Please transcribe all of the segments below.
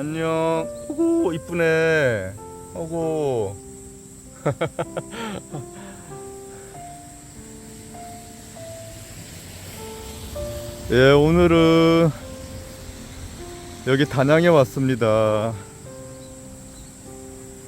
안녕. 오고 이쁘네. 오고. 예, 오늘은 여기 단양에 왔습니다.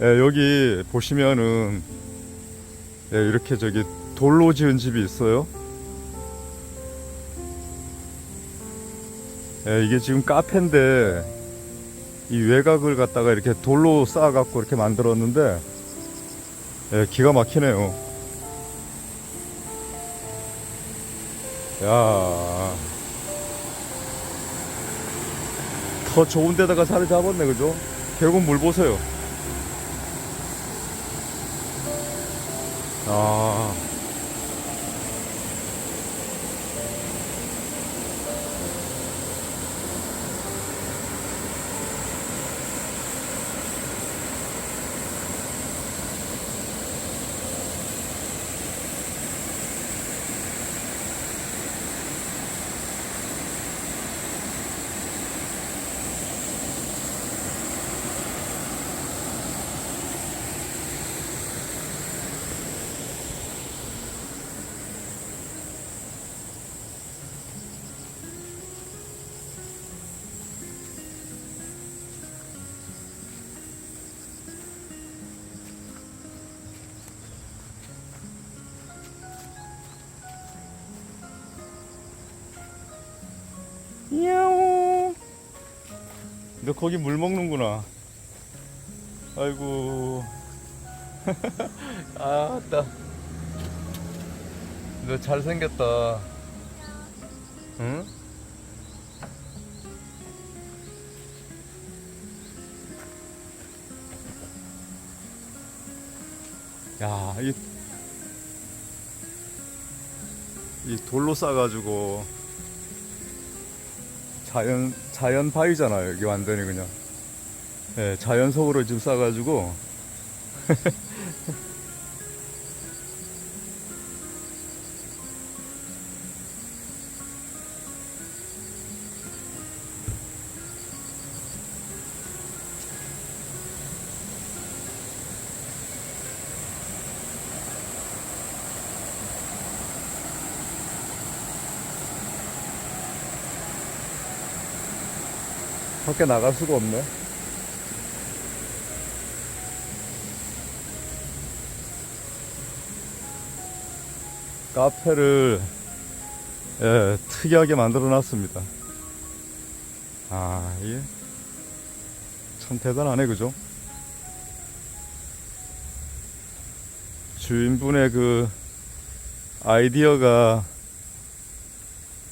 예, 여기 보시면은 예, 이렇게 저기 돌로 지은 집이 있어요. 예, 이게 지금 카페인데 이 외곽을 갖다가 이렇게 돌로 쌓아갖고 이렇게 만들었는데 예, 기가 막히네요. 야, 더 좋은 데다가 자리 잡았네, 그죠? 계곡 물 보세요. 아. 너 거기 물 먹는구나. 아이고. 아따. 너 잘생겼다. 응? 야, 이, 이 돌로 싸가지고 자연 자연 바위잖아요. 여기 완전히 그냥. 예, 자연석으로 지금 싸가지고. 밖에 나갈 수가 없네. 카페를 예, 특이하게 만들어 놨습니다. 아, 이게 참 대단하네, 그죠? 주인분의 그 아이디어가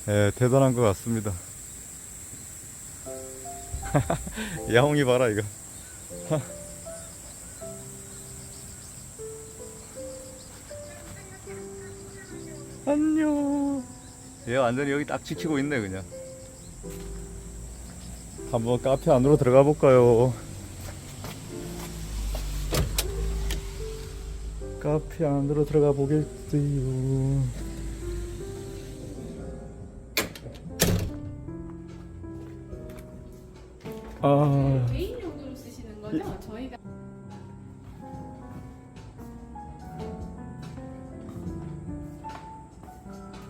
예, 대단한 것 같습니다. 야옹이 봐라 이거. 안녕. 얘 완전히 여기 딱 지키고 있네 그냥. 한번 카페 안으로 들어가 볼까요? 카페 안으로 들어가 보겠어요 아 개인용으로 쓰시는 거죠? 저희가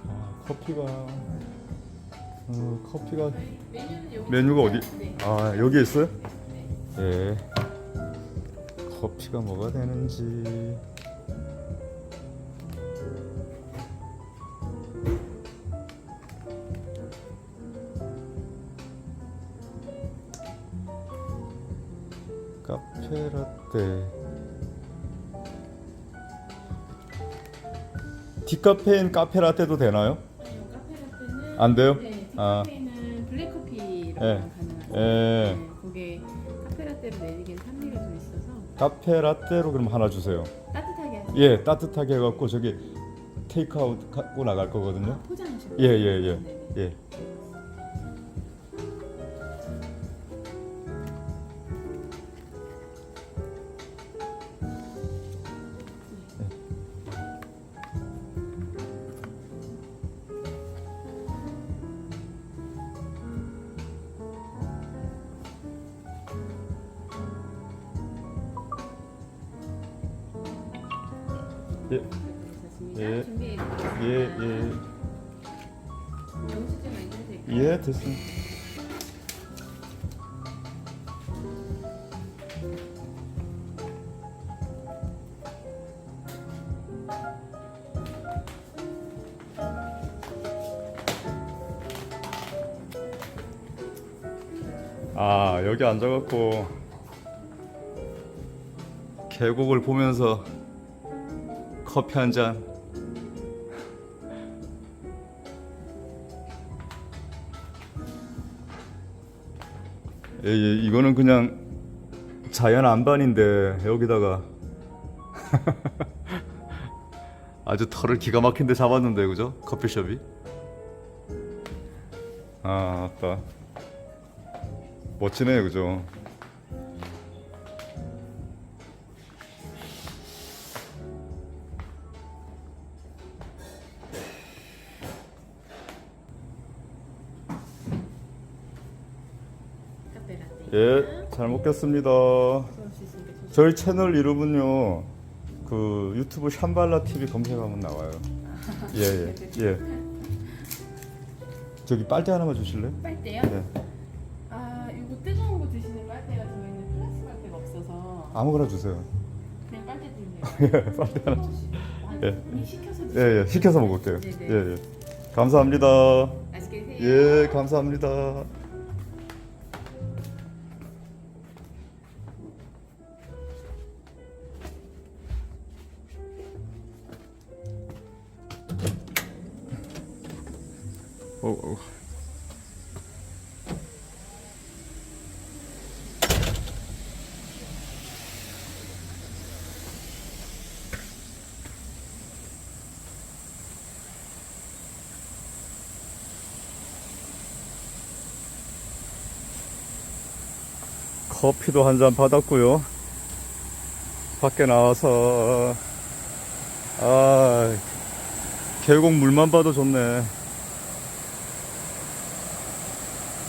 아, 커피가 어, 커피가 메뉴는 여기 메뉴가 어디? 네. 아 여기 있어요? 예. 커피가 뭐가 되는지. 카페 라떼. 디카페인 카페 라떼도 되나요? 아니요, 카페라떼는 안 돼요? 네, 아. 디카페인은 블랙커피로만 예. 가능하고 예. 네, 그게 카페라떼로 내리기엔 산미가 좀 있어서 카페 라떼로 그럼 하나 주세요. 따뜻하게 하시면 예, 따뜻하게 해갖고 저기 테이크아웃 갖고 나갈 거거든요. 포장하시고 예, 예, 예, 네. 예. 예. 부탁드리겠습니다. 예. 준비해 예, 드리겠습니다. 예. 만들어도 될까요? 예, 됐습니다. 아, 여기 앉아갖고 계곡을 보면서 커피 한 잔. 예, 예, 이거는 그냥 자연 안반인데 여기다가 아주 털을 기가 막힌데 잡았는데 그죠? 커피숍이 아 아따 멋지네 그죠? 예, 잘 먹겠습니다. 들어올 수 있으니까 조심. 저희 채널 이름은요 그 유튜브 샴발라 TV 검색하면 나와요. 예예 예, 예. 저기 빨대 하나만 주실래요? 빨대요? 예. 아, 이거 뜨거운 거 드시는 빨대가 저희는 플라스틱 빨대가 없어서 아무거나 주세요. 그냥 빨대 드릴래요. 예, 빨대 하나. 주- 아, 예. 이 시켜서 드세요. 예, 예, 시켜서 먹을게요. 네 네. 예, 예. 감사합니다. 맛있게 드세요. 예, 감사합니다. 어, 어. 커피도 한 잔 받았고요. 밖에 나와서 아 계곡 물만 봐도 좋네.